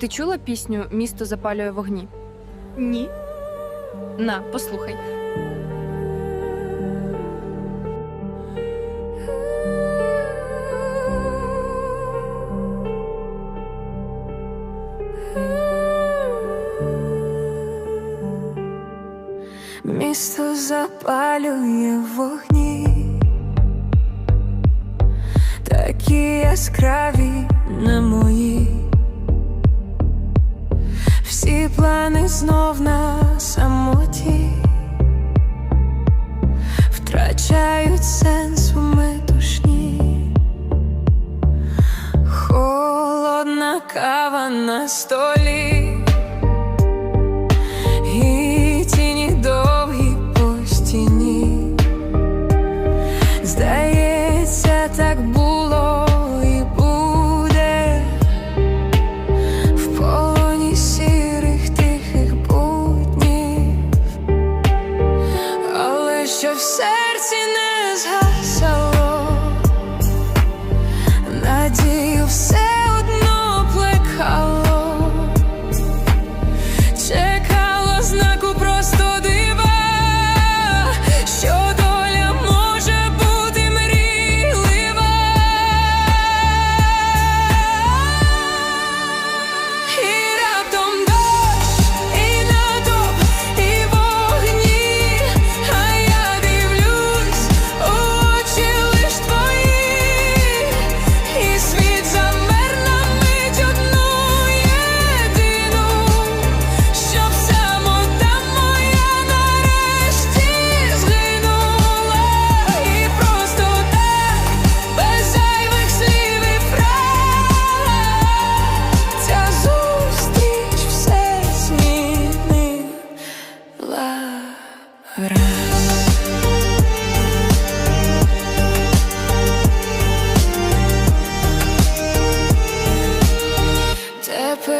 Ти чула пісню Місто запалює вогні? Ні. На, послухай. Місто запалює вогні, такі яскраві Плани знов на самоті, втрачають сенс у метушні. Холодна кава на столі. Надію все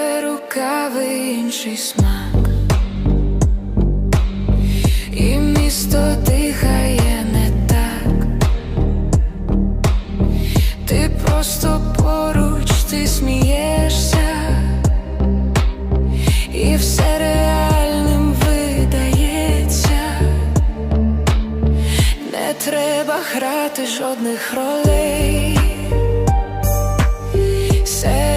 Рукави інший смак, і місто дихає не так, ти просто поруч, ти смієшся, і все реальним видається, не треба грати жодних ролей. Say